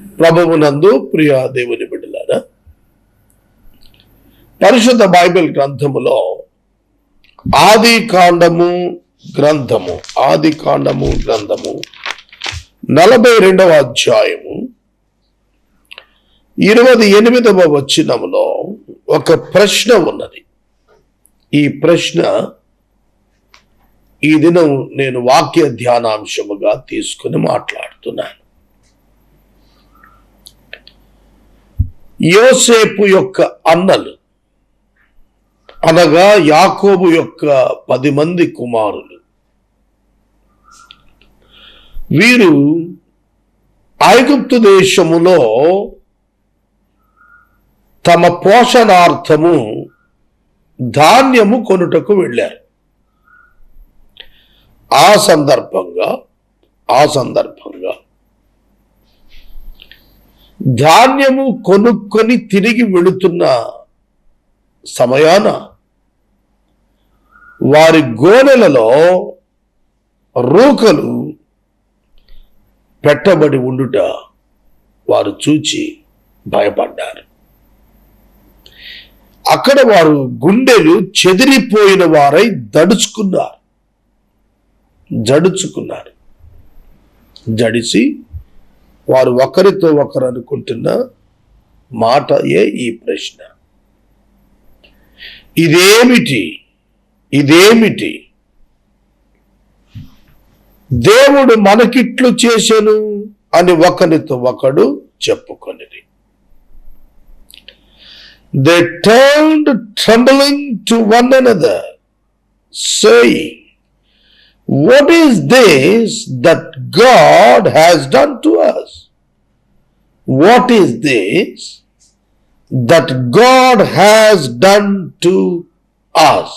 ప్రభువునందు ప్రియ దేవుని బిడ్డలారా. పరిశుద్ధ బైబిల్ గ్రంథములో ఆది కాండము గ్రంథము ఆది కాండము గ్రంథము నలభై రెండవ అధ్యాయము ఇరవై ఎనిమిదవ వచనములో ఒక ప్రశ్న ఉన్నది. ఈ ప్రశ్న ఈ దినం నేను వాక్య ధ్యానాంశముగా తీసుకుని మాట్లాడుతున్నాను. యోసేపు యొక్క అన్నలు అనగా యాకోబు యొక్క పది మంది కుమారులు. వీరు ఐగుప్తు దేశములో తమ పోషణార్థము ధాన్యము కొనుటకు వెళ్ళారు. ఆ సందర్భంగా ఆ సందర్భంగా ధాన్యము కొనుక్కొని తిరిగి వెళుతున్న సమయాన వారి గోనెలలో రూకలు పెట్టబడి ఉండుట వారు చూచి భయపడ్డారు. అక్కడ వారు గుండెలు చెదిరిపోయిన వారై దడుచుకున్నారు. జడుచుకున్నారు. జడిసి వారు ఒకరితో ఒకరు అనుకుంటున్న మాటయే ఈ ప్రశ్న. ఇదేమిటి? ఇదేమిటి? దేవుడు మనకిట్లు చేశాను అని ఒకరితో ఒకడు చెప్పుకొనిది they turned trembling to one another saying What is this that God has done to us? What is this that God has done to us?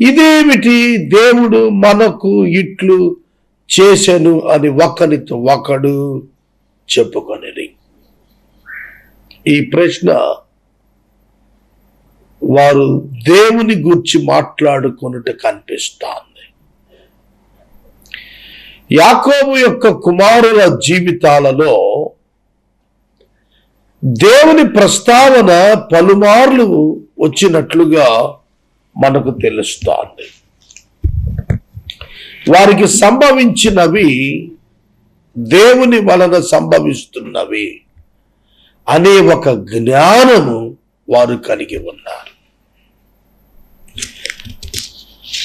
ఇదేమిటి దేవుడు మనకు ఇట్లు చేశాను అని ఒకరితో ఒకడు చెప్పుకొనిది ఈ ప్రశ్న వారు దేవుని గురించి మాట్లాడుకున్నట్టు కనిపిస్తాను యాకోబు యొక్క కుమారుల జీవితాలలో దేవుని ప్రస్తావన పలుమార్లు వచ్చినట్లుగా మనకు తెలుస్తోంది. వారికి సంభవించినవి దేవుని వలన సంభవిస్తున్నవి అనే ఒక జ్ఞానము వారు కలిగి ఉన్నారు.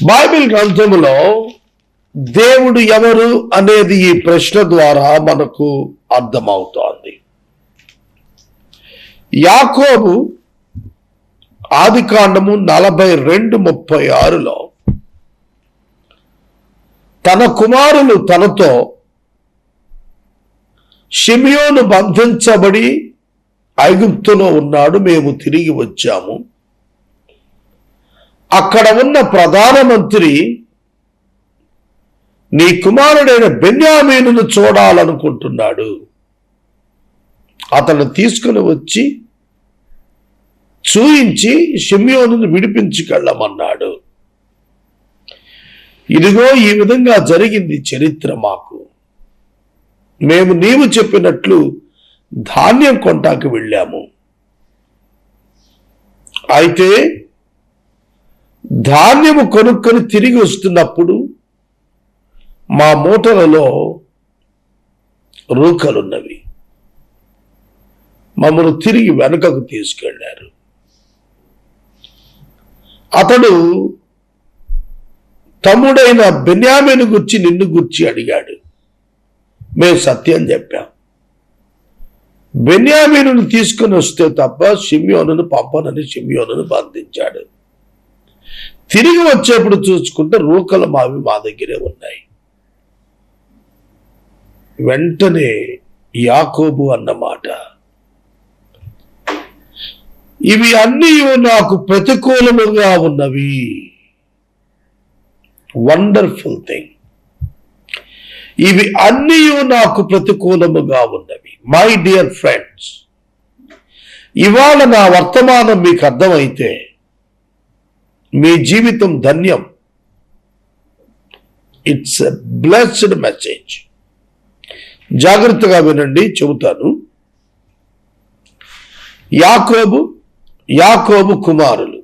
బైబిల్ గ్రంథములో దేవుడు ఎవరు అనేది ఈ ప్రశ్న ద్వారా మనకు అర్థమవుతోంది. యాకోబు ఆది కాండము నలభై రెండు ముప్పై ఆరులో తన కుమారులు తనతో షిమియోను బంధించబడి ఐగుప్తులో ఉన్నాడు మేము తిరిగి వచ్చాము. అక్కడ ఉన్న ప్రధానమంత్రి నీ కుమారుడైన బెన్యామీనును చూడాలనుకుంటున్నాడు. అతను తీసుకుని వచ్చి చూయించి షిమ్యోను విడిపించుకెళ్ళమన్నాడు. ఇదిగో ఈ విధంగా జరిగింది చరిత్ర మాకు. మేము నీవు చెప్పినట్లు ధాన్యం కొంటాకు వెళ్ళాము. అయితే ధాన్యము కొనుక్కొని తిరిగి వస్తున్నప్పుడు మా మూటలలో రూకలున్నవి. మమ్మల్ని తిరిగి వెనుకకు తీసుకెళ్ళారు. అతడు తమ్ముడైన బెన్యామిని గుర్చి నిన్ను గుర్చి అడిగాడు. మేము సత్యం చెప్పాం. బెన్యామీనును తీసుకుని వస్తే తప్ప షిమ్యోనును పంపనని షిమ్యోనును బంధించాడు. తిరిగి వచ్చేప్పుడు చూసుకుంటే రూకలు మావి మా దగ్గరే ఉన్నాయి. వెంటనే యాకోబు అన్నమాట. ఇవి అన్నీ నాకు ప్రతికూలముగా ఉన్నవి. వండర్ఫుల్ థింగ్ ఇవి అన్నీ నాకు ప్రతికూలముగా ఉన్నవి. మై డియర్ ఫ్రెండ్స్ ఇవాళ నా వర్తమానం మీకు అర్థమైతే మీ జీవితం ధన్యం. ఇట్స్ ఎ బ్లెస్డ్ మెసేజ్ జాగ్రత్తగా వినండి చెబుతాను. యాకోబు యాకోబు కుమారులు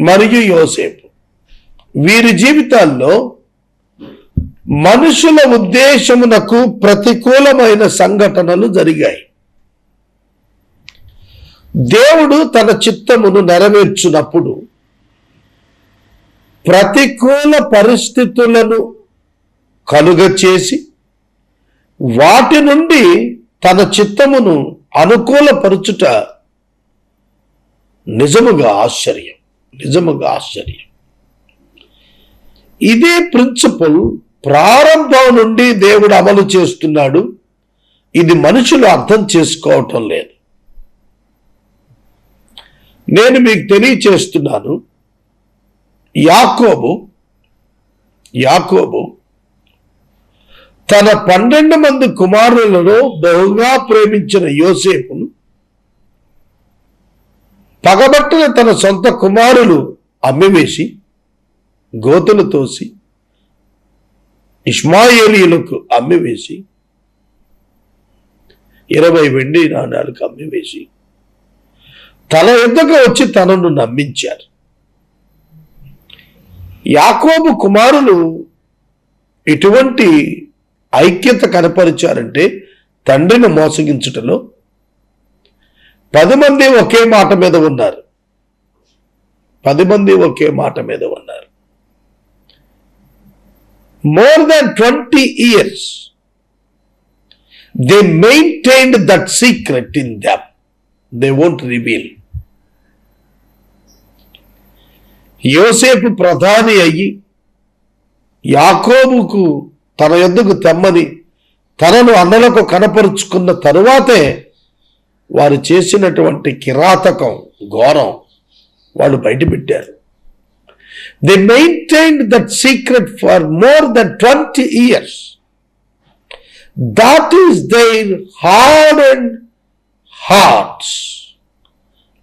మరియు యోసేపు. వీరి జీవితాల్లో మనుషుల ఉద్దేశమునకు ప్రతికూలమైన సంఘటనలు జరిగాయి. దేవుడు తన చిత్తమును నెరవేర్చినప్పుడు ప్రతికూల పరిస్థితులను కలుగచేసి వాటి నుండి తన చిత్తమును అనుకూలపరుచుట నిజముగా ఆశ్చర్యం. నిజముగా ఆశ్చర్యం. ఇదే ప్రిన్సిపల్ ప్రారంభం నుండి దేవుడు అమలు చేస్తున్నాడు. ఇది మనుషులు అర్థం చేసుకోవటం లేదు. నేను మీకు తెలియచేస్తున్నాను. యాకోబు యాకోబు తన పన్నెండు మంది కుమారులలో బహుగా ప్రేమించిన యోసేపును పగబట్టిన తన సొంత కుమారులు అమ్మివేసి గోతులు తోసి ఇస్మాయేలీలకు అమ్మివేసి ఇరవై వెండి నాణాలకు అమ్మివేసి తల ఎద్దకు వచ్చి తనను నమ్మించారు. యాకోబు కుమారులు ఇటువంటి ఐక్యత కనపరిచారంటే తండ్రిని మోసగించుటలో పది మంది ఒకే మాట మీద ఉన్నారు. పది మంది ఒకే మాట మీద ఉన్నారు. More than twenty years they maintained that secret in them they won't reveal యోసేపు ప్రధాని అయ్యి యాకోబుకు తన ఎందుకు తెమ్మని? తనను అన్నలకు కనపరుచుకున్న తరువాతే వారు చేసినటువంటి కిరాతకం ఘోరం వాళ్ళు బయటపెట్టారు. They maintain that secret for more then twenty years that is their hard and hearts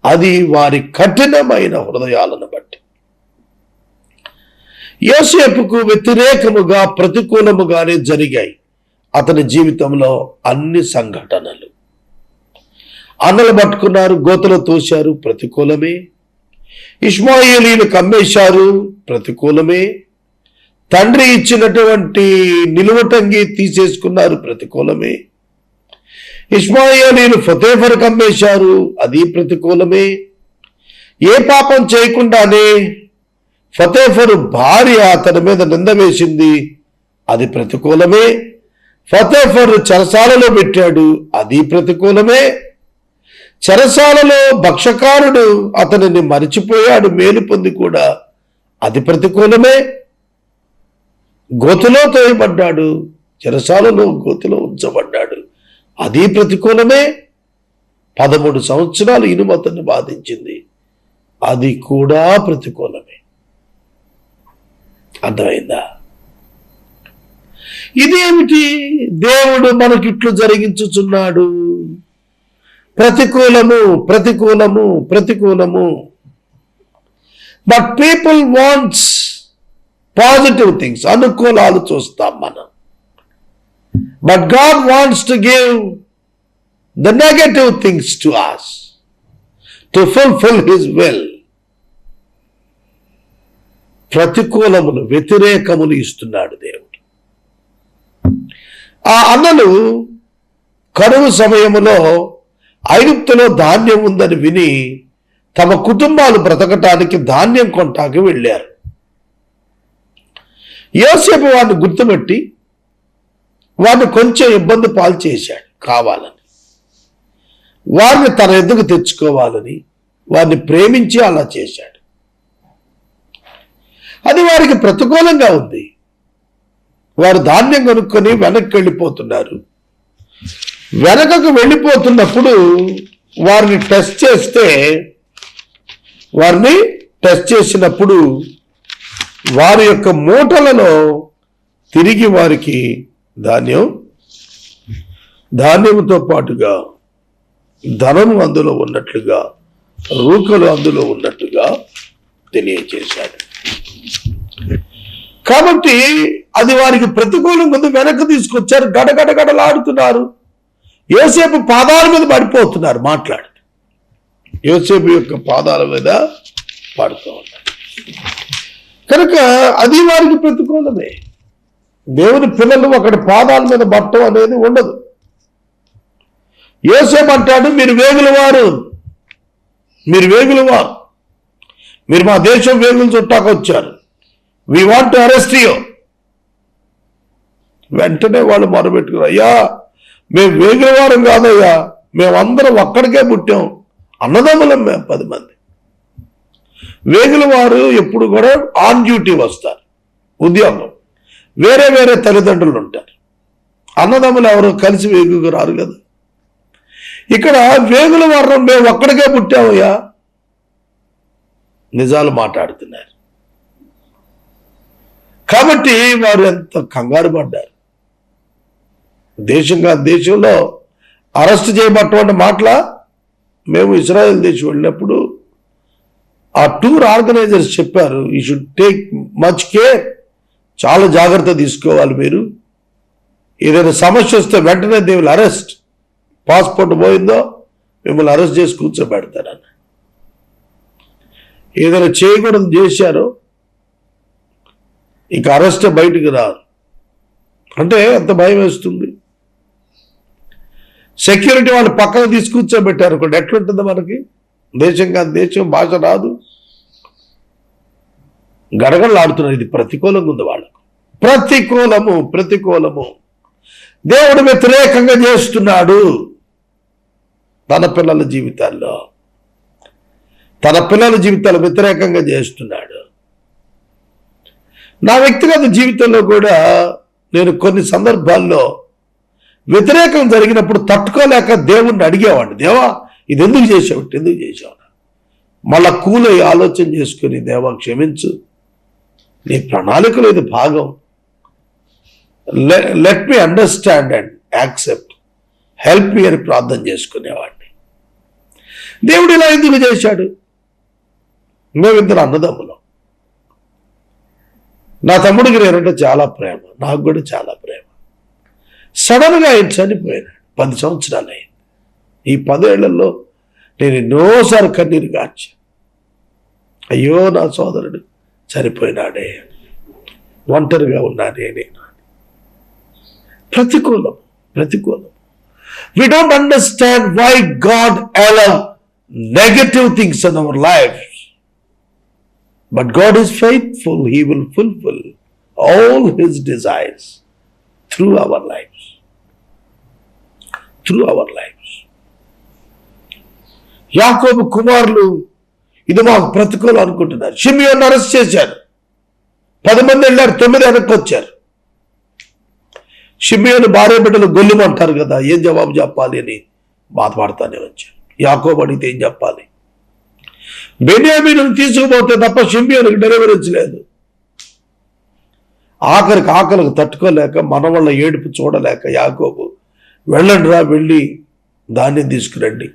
అది వారి కఠినమైన హృదయాలను యోసేపుకు వ్యతిరేకముగా ప్రతికూలముగానే జరిగాయి అతని జీవితంలో అన్ని సంఘటనలు. అన్నలు పట్టుకున్నారు గోతలు తోశారు ప్రతికూలమే. ఇస్మాయిలీని కమ్మేశారు ప్రతికూలమే. తండ్రి ఇచ్చినటువంటి నిలువటంగి తీసేసుకున్నారు ప్రతికూలమే. ఇస్మాయిలీని ఫతేఫర్ కమ్మేశారు అది ప్రతికూలమే. ఏ పాపం చేయకుండానే ఫతేఫరు భార్య అతని మీద నింద వేసింది. అది ప్రతికూలమే. ఫతేఫర్ చెరసాలలో పెట్టాడు. అది ప్రతికూలమే. చెరసాలలో భక్షకారుడు అతనిని మరిచిపోయాడు. మేలు పొంది కూడా అది ప్రతికూలమే. గోతులో తోయబడ్డాడు. చెరసాలలో గోతులో ఉంచబడ్డాడు. అది ప్రతికూలమే. పదమూడు సంవత్సరాలు ఇనుము అతన్ని బాధించింది. అది కూడా ప్రతికూలమే. అర్థమైందా? ఇదేమిటి దేవుడు మనకిట్లు జరిగించుచున్నాడు? ప్రతికూలము ప్రతికూలము ప్రతికూలము. But people wants positive things అనుకూలాలు చూస్తాం మనం. But God wants to give the negative things to us to fulfil his will ప్రతికూలములు వ్యతిరేకములు ఇస్తున్నాడు దేవుడు. ఆ అన్నలు కరువు సమయంలో ఐగుప్తులో ధాన్యం ఉందని విని తమ కుటుంబాలు బ్రతకటానికి ధాన్యం కొంటాకి వెళ్ళారు. యోసేపు వాడిని గుర్తుపెట్టి వాడిని కొంచెం ఇబ్బంది పాలు చేశాడు కావాలని. వారిని తన ఎందుకు తెచ్చుకోవాలని వారిని ప్రేమించి అలా చేశాడు. అది వారికి ప్రతికూలంగా ఉంది. వారు ధాన్యం కొనుక్కొని వెనక్కి వెళ్ళిపోతున్నారు. వెనకకు వెళ్ళిపోతున్నప్పుడు వారిని టెస్ట్ చేస్తే వారిని టెస్ట్ చేసినప్పుడు వారి యొక్క మూటలలో తిరిగి వారికి ధాన్యం ధాన్యముతో పాటుగా ధనము అందులో ఉన్నట్లుగా రూకలు అందులో ఉన్నట్టుగా తెలియజేశాడు కాబట్టి అది వారికి ప్రతికూలంగా ఉంది వెనక్కి తీసుకొచ్చారు. గడగడ గడలాడుతున్నారు. యోసేపు పాదాల మీద పడిపోతున్నారు మాట్లాడు. యోసేపు యొక్క పాదాల మీద పడుతూ ఉన్నారు. కనుక అది వారికి ప్రతికూలమే. దేవుని పిల్లలు ఒకటి పాదాల మీద పట్టం అనేది ఉండదు. యోసేపు అంటాడు మీరు వేగులవారు. మీరు వేగులవారు. మీరు మా దేశం వేగులు చుట్టాకు వచ్చారు we want to arrest you వెంటనే వాళ్ళు మొరబెట్టుకున్నారు అయ్యా మేము వేగుల వారం కాదయ్యా మేమందరం ఒక్కడికే పుట్టాం. అన్నదమ్ములం మేము పది మంది. వేగుల వారు ఎప్పుడు కూడా ఆన్ డ్యూటీ వస్తారు. ఉద్యోగం. వేరే వేరే తల్లిదండ్రులు ఉంటారు. అన్నదమ్ములు ఎవరు కలిసి వేగుకు రారు కదా. ఇక్కడ వేగుల వారం మేము ఒక్కడికే పుట్టామయ్యా నిజాలు మాట్లాడుతున్నారు. కాబట్టి వారు ఎంత కంగారు పడ్డారు. దేశంగా దేశంలో అరెస్ట్ చేయబట్టటువంటి మాటల మేము ఇజ్రాయెల్ దేశం వెళ్ళినప్పుడు ఆ టూర్ ఆర్గనైజర్స్ చెప్పారు you should take much care చాలా జాగ్రత్త తీసుకోవాలి మీరు. ఏదైనా సమస్య వస్తే వెంటనే దేవుళ్ళు అరెస్ట్. పాస్పోర్ట్ పోయిందో మిమ్మల్ని అరెస్ట్ చేసి కూర్చోబెడతారని ఏదైనా చేయకూడదు చేశారో ఇంక అరెస్ట్ బయటికి రాదు. అంటే ఎంత భయం వేస్తుంది. సెక్యూరిటీ వాళ్ళు పక్కన తీసుకూర్చోబెట్టారు ఇక్కడ ఎట్లుంటుంది మనకి? దేశం కాదు దేశం భాష రాదు. గడగడలాడుతున్నారు. ఇది ప్రతికూలంగా ఉంది వాళ్ళకు. ప్రతికూలము ప్రతికూలము. దేవుడు వ్యతిరేకంగా చేస్తున్నాడు తన పిల్లల జీవితాల్లో. తన పిల్లల జీవితాలు వ్యతిరేకంగా చేస్తున్నాడు. నా వ్యక్తిగత జీవితంలో కూడా నేను కొన్ని సందర్భాల్లో వ్యతిరేకం జరిగినప్పుడు తట్టుకోలేక దేవుణ్ణి అడిగేవాడిని. దేవా ఇది ఎందుకు చేసావు ఎందుకు చేసావు మళ్ళా కూలై ఆలోచన చేసుకుని దేవా క్షమించు. నీ ప్రణాళికలో ఇది భాగం. Let me understand and accept. Help me అని ప్రార్థన చేసుకునేవాడిని. దేవుడు ఇలా ఎందుకు చేశాడు? మేమిద్దరు అన్నదమ్ములం. నా తమ్ముడికి నేనంటే చాలా ప్రేమ నాకు కూడా చాలా ప్రేమ. సడన్గా ఆయన చనిపోయినాడు పది సంవత్సరాలు అయింది. ఈ పదేళ్ళలో నేను ఎన్నోసారి కన్నీరు గార్చా. అయ్యో నా సోదరుడు చనిపోయినాడే. ఒంటరిగా ఉన్నానే నేను. ప్రతికూలం ప్రతికూలం we don't understand why God allow negative things in our life but God is faithful he will fulfil all his desires through our lives through our lives యాకోబు కుమారులు ఇది మాకు ప్రతికూలం అనుకుంటున్నారు. షిమియోన్ అరెస్ట్ చేశారు. పది మంది వెళ్ళారు తొమ్మిది వెనక్కి వచ్చారు. షిమియోని భార్య బిడ్డలు గొల్లుమంటారు కదా ఏం జవాబు చెప్పాలి అని బాధపడతానే వచ్చారు. యాకోబు అడిగితే ఏం చెప్పాలి? బెన్యామీను తీసుకుపోతే తప్ప షిమియోనికి డెలివరెన్స్ లేదు ఆఖరికి ఆకలికి తట్టుకోలేక మన ఏడుపు చూడలేక యాకోబు వెళ్ళండి రా వెళ్ళి ధాన్యం తీసుకురండి.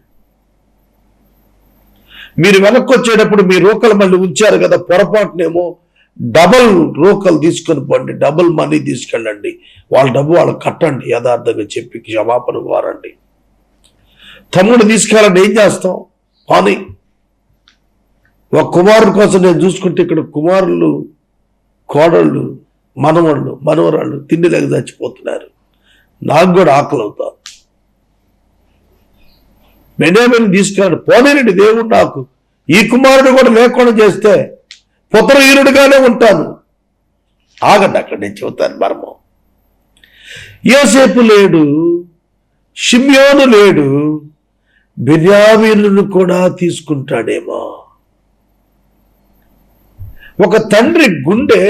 మీరు వెనక్కి వచ్చేటప్పుడు మీ రూకలు మళ్ళీ ఉంచారు కదా పొరపాటునేమో డబల్ రూకలు తీసుకొని పోండి డబుల్ మనీ తీసుకెళ్ళండి. వాళ్ళ డబ్బు వాళ్ళకి కట్టండి యథార్థంగా చెప్పి క్షమాపణ కోరండి. తమ్ముడు తీసుకెళ్ళండి ఏం చేస్తాం? పాని. ఒక కుమారుడు కోసం నేను చూసుకుంటే ఇక్కడ కుమారులు కోడళ్ళు మనవళ్ళు మనవరాళ్ళు తిండి లేక చచ్చిపోతున్నారు. నాకు కూడా ఆకలి అవుతాను బెన్యామిన్ తీసుకున్నాడు. పోనేనండి దేవుడు నాకు ఈ కుమారుడు కూడా లేకుండా చేస్తే పుత్రహీనుడిగానే ఉంటాను. ఆగండి అక్కడ నేను చెబుతాను మర్మం. యోసేపు లేడు షిమ్యోను లేడు బిర్యామీను కూడా తీసుకుంటాడేమో. ఒక తండ్రి గుండె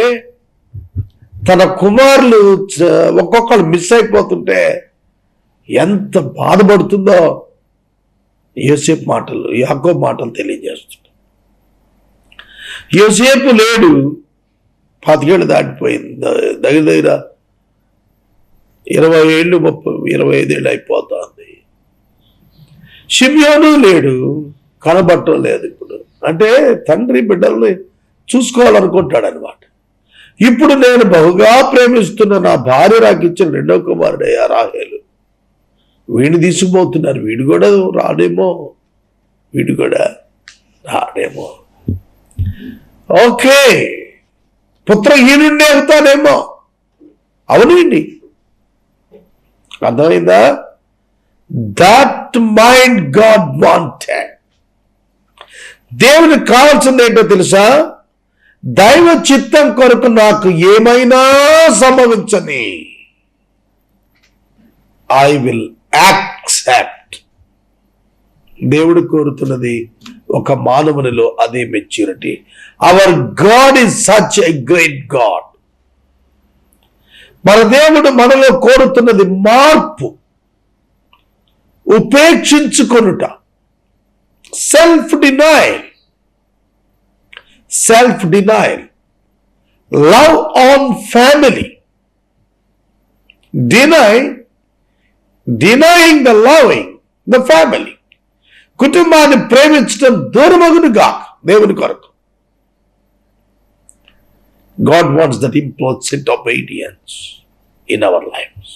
తన కుమారులు ఒక్కొక్కరు మిస్ అయిపోతుంటే ఎంత బాధపడుతుందో యోసేపు మాటలు యాకో మాటలు తెలియజేస్తుంది. యోసేపు లేడు పాతికేళ్ళు దాటిపోయింది. దగ్గర దగ్గర ఇరవై ఏళ్ళు ముప్పై ఇరవై ఐదేళ్ళు అయిపోతుంది. షిమ్యోను లేడు కనబట్టం లేదు ఇప్పుడు. అంటే తండ్రి బిడ్డల్ని చూసుకోవాలనుకుంటాడు అనమాట ఇప్పుడు నేను బహుగా ప్రేమిస్తున్న నా భార్య నాకు ఇచ్చిన రెండో కుమారుడయ్యా రాహేలు. వీడిని తీసుకుపోతున్నారు. వీడు కూడా రాడేమో. వీడు కూడా రాడేమో. ఓకే. పుత్రహీనుండే అవుతానేమో అవునండి అర్థమైందా? దట్ మైండ్ గాడ్ వాంటెడ్ దేవునికి కావాల్సింది ఏంటో తెలుసా? దైవ చిత్తం కొరకు నాకు ఏమైనా సంభవించని. ఐ విల్ యాక్సెప్ట్ దేవుడు కోరుతున్నది ఒక మానవునిలో అదే maturity our God is such a great God మన దేవుడు మనలో కోరుతున్నది మార్పు. ఉపేక్షించుకొనుట. Self denial self denial love on family deny denying the loving the family కుటుంబాన్ని ప్రేమించడం దూరమగును గాక దేవుని కొరకు. God wants that implicit obedience in our life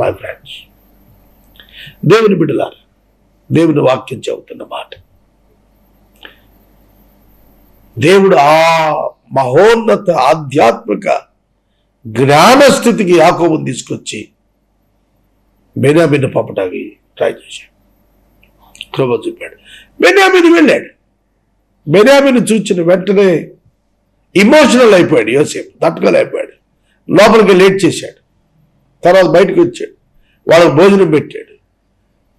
my friends దేవుని బిడ్డలారు దేవుని వాక్యం చెబుతున్న మాట. దేవుడు ఆ మహోన్నత ఆధ్యాత్మిక జ్ఞాన స్థితికి యాకోబుని తీసుకొచ్చి బెనాబిన్ పంపటానికి ట్రై చేశాడు. కృప చూపాడు. బెన్యామిన్ వెళ్ళాడు. బెన్యామిన్ చూచిన వెంటనే ఇమోషనల్ అయిపోయాడు. యోసేపు తట్టుకోలేకపోయాడు. లోపలికి లేట్ చేశాడు. తర్వాత బయటకు వచ్చాడు. వాళ్ళకు భోజనం పెట్టాడు.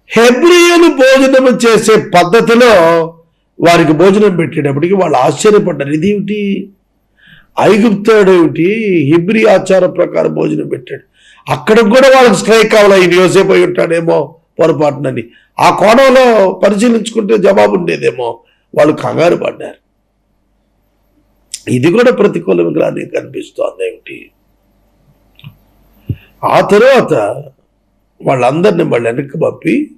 హెబ్రియలు భోజనం చేసే పద్ధతిలో వారికి భోజనం పెట్టేటప్పటికి వాళ్ళు ఆశ్చర్యపడ్డారు. ఇదేమిటి? ఐగుప్తాడు ఏమిటి హిబ్రి ఆచార ప్రకారం భోజనం పెట్టాడు. అక్కడికి కూడా వాళ్ళకి స్ట్రైక్ కావాలి? ఈయన యోసేపు అయి ఉంటాడేమో పొరపాటునని. ఆ కోణంలో పరిశీలించుకుంటే జవాబు ఉండేదేమో. వాళ్ళు కంగారు పడ్డారు. ఇది కూడా ప్రతికూలంగా నీకు కనిపిస్తోంది. ఏమిటి? ఆ తర్వాత వాళ్ళందరిని మళ్ళీ వెనక్కి పంపి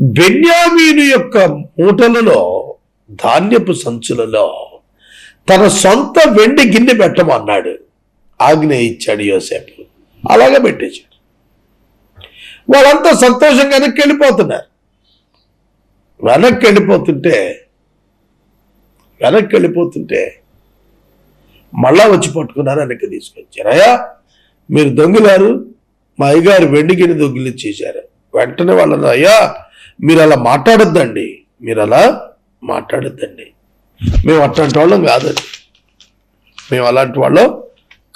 బెన్యామీను యొక్క మూటలలో ధాన్యపు సంచులలో తన సొంత వెండి గిన్నె పెట్టమన్నాడు. ఆజ్ఞ ఇచ్చాడు యోసేపు. అలాగే పెట్టేశాడు. వాళ్ళంతా సంతోషంగా వెనక్కి వెళ్ళిపోతున్నారు. వెనక్కి వెళ్ళిపోతుంటే వెనక్కి వెళ్ళిపోతుంటే మళ్ళా వచ్చి పట్టుకున్నారు వెనక్కి తీసుకొచ్చారు. అయ్యా మీరు దొంగిలారు. మా అయ్యగారు వెండి గిన్నె దొంగిలించేశారు. వెంటనే వాళ్ళని అయ్యా మీరు అలా మాట్లాడొద్దండి. మీరు అలా మాట్లాడొద్దండి. మేము అట్లాంటి వాళ్ళం కాదండి. మేము అలాంటి వాళ్ళం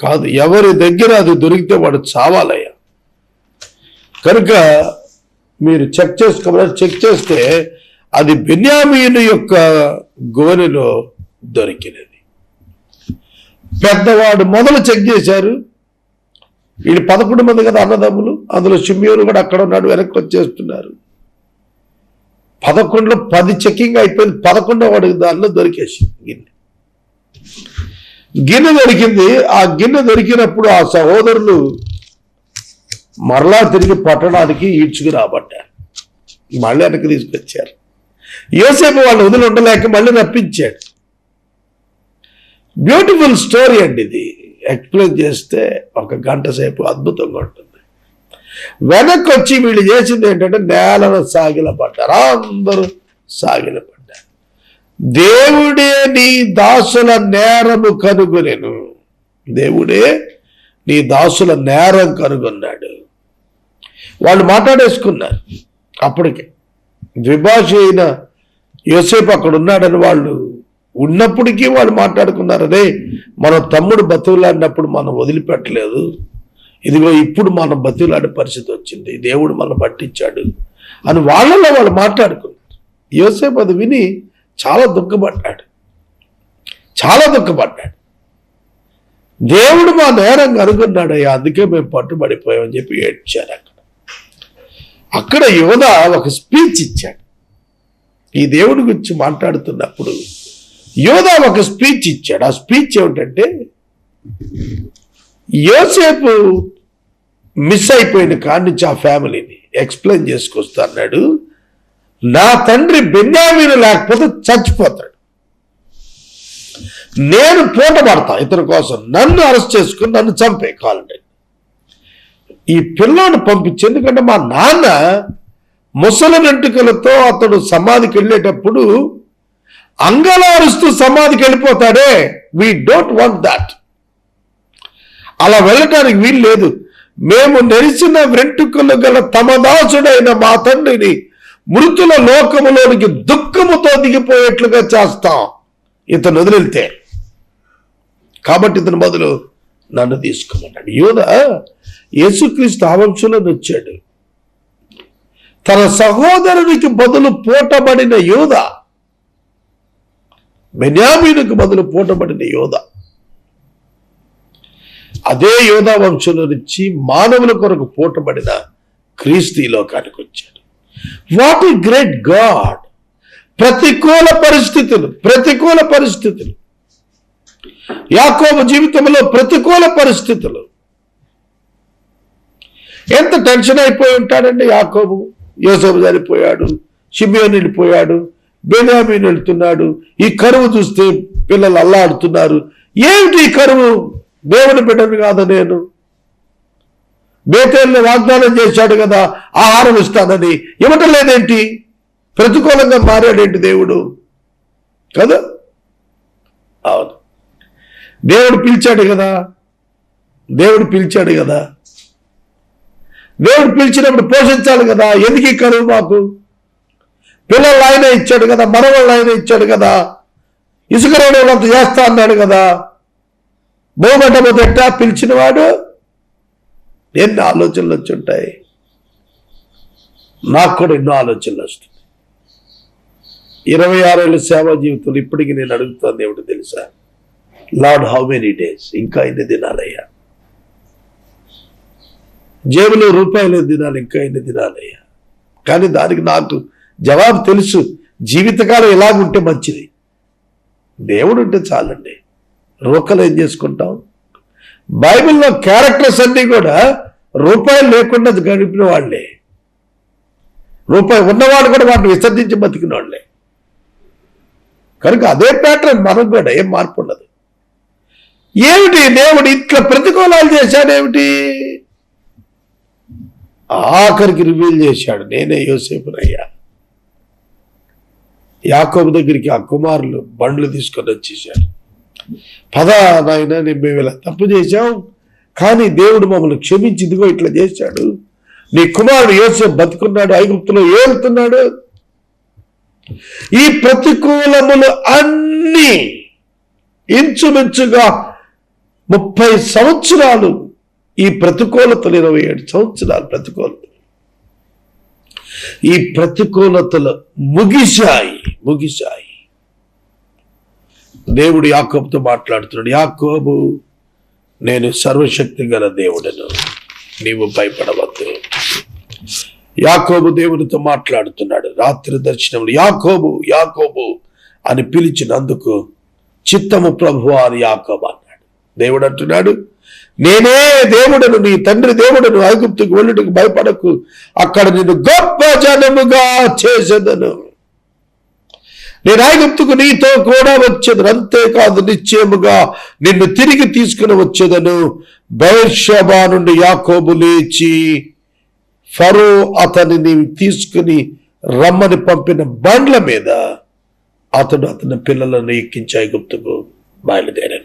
కాదు. ఎవరి దగ్గర అది దొరికితే వాడు చావాలయ్యా. కనుక మీరు చెక్ చేసుకోమని చెక్ చేస్తే అది బెన్యామీను యొక్క గోనెలో దొరికినది. పెద్దవాడు మొదలు చెక్ చేశారు. వీళ్ళు పదకొండు మంది కదా అన్నదమ్ములు. అందులో షిమ్యూరు కూడా అక్కడ ఉన్నాడు వెనక్కి వచ్చేస్తున్నారు. పదకొండులో పది చెక్కింగ్ అయిపోయింది పదకొండో వాడికి దానిలో దొరికేసి గిన్నె. గిన్నె దొరికింది ఆ గిన్నె దొరికినప్పుడు ఆ సహోదరులు మరలా తిరిగి పట్టడానికి ఈడ్చుకు రాబడ్డారు. మళ్ళీ వెనక్కి తీసుకొచ్చారు. యోసేపు వాళ్ళు వదిలి ఉండలేక మళ్ళీ రప్పించాడు. బ్యూటిఫుల్ స్టోరీ అండి ఇది. ఎక్స్ప్లెయిన్ చేస్తే ఒక గంట సేపు అద్భుతంగా ఉంటుంది. వెనక్కి వచ్చి వీళ్ళు చేసింది ఏంటంటే నేలను సాగిలపడ్డారు. అందరూ సాగిలపడ్డారు. దేవుడే నీ దాసుల నేరము కనుగొనేను. దేవుడే నీ దాసుల నేరం కనుగొన్నాడు. వాళ్ళు మాట్లాడేసుకున్నారు. అప్పటికే ద్విభాష అయిన యోసేపు అక్కడ ఉన్నాడని వాళ్ళు ఉన్నప్పటికీ వాళ్ళు మాట్లాడుకున్నారు. అదే మన తమ్ముడు బతువులాడినప్పుడు మనం వదిలిపెట్టలేదు. ఇదిగో ఇప్పుడు మనం బతిలాడే పరిస్థితి వచ్చింది. దేవుడు మనం పట్టించాడు అని వాళ్ళలో వాళ్ళు మాట్లాడుకున్నారు. యోసేపు అది విని చాలా దుఃఖపడ్డాడు. చాలా దుఃఖపడ్డాడు. దేవుడు మా నేరం కనుగొన్నాడయ్యా అందుకే మేము పట్టుబడిపోయామని చెప్పి ఏడ్చారు అక్కడ. అక్కడ యువత ఒక స్పీచ్ ఇచ్చాడు. ఈ దేవుడి గురించి మాట్లాడుతున్నప్పుడు యోధ ఒక స్పీచ్ ఇచ్చాడు. ఆ స్పీచ్ ఏమిటంటే యోసేపు మిస్ అయిపోయిన కాడి నుంచి ఆ ఫ్యామిలీని ఎక్స్ప్లెయిన్ చేసుకొస్తా అన్నాడు. నా తండ్రి బెన్యామీను లేకపోతే చచ్చిపోతాడు. నేను పూట పడతా ఇతని కోసం. నన్ను అరెస్ట్ చేసుకుని నన్ను చంపే కాలండి. ఈ పిల్లోని పంపించి ఎందుకంటే మా నాన్న ముసలి వెంట్రుకలతో అతడు సమాధికి వెళ్ళేటప్పుడు అంగలారుస్తూ సమాధికి వెళ్ళిపోతాడే. వీ డోంట్ వాంట్ దాట్ అలా వెళ్ళటానికి వీలు లేదు. మేము నడిచిన వెంట్రుకలు గల తమ దాసుడైన మా తండ్రిని మృతుల లోకములోనికి దుఃఖముతో దిగిపోయేట్లుగా చేస్తాం. ఇతను వదిలితే. కాబట్టి ఇతను బదులు నన్ను తీసుకోమన్నాడు. యోధ యేసుక్రీస్తు ఆ వచ్చాడు. తన సహోదరునికి బదులు పూటబడిన యోధ బెన్యామీనుకు బదులు పూటబడిన యోధ అదే యోధా వంశంలో నుంచి మానవుల కొరకు పూటబడిన క్రీస్తు ఈ లోకానికి వచ్చాడు. వాట్ ఈ గ్రేట్ గాడ్ ప్రతికూల పరిస్థితులు ప్రతికూల పరిస్థితులు. యాకోబ జీవితంలో ప్రతికూల పరిస్థితులు. ఎంత టెన్షన్ అయిపోయి ఉంటాడండి యాకోబు? యోసోబు చనిపోయాడు షిమియోన్ వెళ్ళిపోయాడు బెనామీని వెళ్తున్నాడు. ఈ కరువు చూస్తే పిల్లలు అల్లాడుతున్నారు. ఏమిటి ఈ కరువు? దేవుని బిడ్డను కాదు నేను. బేతేల్ని వాగ్దానం చేశాడు కదా ఆహారం ఇస్తానని. ఇవ్వటం లేదేంటి ప్రతికూలంగా మారాడేంటి దేవుడు? కదా? అవును. దేవుడు పిలిచాడు కదా. దేవుడు పిలిచాడు కదా. దేవుడు పిలిచినప్పుడు పోషించాలి కదా. ఎందుకు ఈ కరువు మాకు? పిల్లలు ఆయన ఇచ్చాడు కదా మనవాళ్ళు ఆయన ఇచ్చాడు కదా. ఇసుక రోడ్డు చేస్తా అన్నాడు కదా. భూమండపం ఎట్టా పిలిచినవాడు ఎన్ని ఆలోచనలు వచ్చి ఉంటాయి. నాకు కూడా ఎన్నో ఆలోచనలు వస్తుంది ఇరవై ఆరేళ్ళ సేవా జీవితంలో ఇప్పటికీ నేను అడుగుతాను ఏమిటి తెలుసా? లార్డ్ హౌ మెనీ డేస్ ఇంకా ఎన్ని దినాలయ్యా? జేబులో రూపాయలు దినాలు? ఇంకా ఎన్ని దినాలయ్యా? కానీ దానికి నాకు జవాబు తెలుసు. జీవితకాలం ఎలాగుంటే మంచిది. దేవుడు ఉంటే చాలండి. రూకలేం ఏం చేసుకుంటాం? బైబిల్లో క్యారెక్టర్స్ అన్నీ కూడా రూపాయలు లేకుండా గడిపిన వాళ్ళే. రూపాయి ఉన్నవాడు కూడా వాటిని విసర్జించి బతికిన వాళ్ళే. కనుక అదే ప్యాటర్న్ మనకు కూడా ఏం మార్పు ఉండదు. ఏమిటి దేవుడు ఇట్లా ప్రతికూలాలు చేశాడేమిటి? ఆఖరికి రివీల్ చేశాడు. నేనే యోసేపునయ్యా. యాకోబు దగ్గరికి ఆ కుమారులు బండ్లు తీసుకొని వచ్చేసారు పద నాయన నేను మేము ఇలా తప్పు చేశాం కానీ దేవుడు మమ్మల్ని క్షమించి ఇదిగో ఇట్లా చేశాడు. నీ కుమారుడు యోసేపు బతుకున్నాడు ఐగుప్తులో ఏలుతున్నాడు ఈ ప్రతికూలములు అన్నీ ఇంచుమించుగా ముప్పై సంవత్సరాలు ఈ ప్రతికూలతలు ఇరవై ఏడు సంవత్సరాలు ప్రతికూలత ఈ ప్రతికూలతలు ముగిశాయి ముగిశాయి. దేవుడు యాకోబుతో మాట్లాడుతున్నాడు యాకోబు నేను సర్వశక్తి గల దేవుడను. నీవు భయపడవద్దు. యాకోబు దేవునితో మాట్లాడుతున్నాడు రాత్రి దర్శనంలో యాకోబు యాకోబు అని పిలిచినందుకు చిత్తము ప్రభు అని యాకోబు అన్నాడు. దేవుడు అంటున్నాడు నేనే దేవుడను నీ తండ్రి దేవుడను ఐగుప్తుకు వెళ్ళుటకు భయపడకు. అక్కడ నేను గొప్ప జనముగా చేసేదను. నేను ఐగుప్తుకు నీతో కూడా వచ్చేదను. అంతేకాదు నిశ్చయముగా నిన్ను తిరిగి తీసుకుని వచ్చేదను. బైర్షబా నుండి యాకోబు లేచి ఫరో అతనిని తీసుకుని రమ్మని పంపిన బండ్ల మీద అతడు అతని పిల్లలను ఎక్కించి ఐగుప్తుకు బయలుదేరాను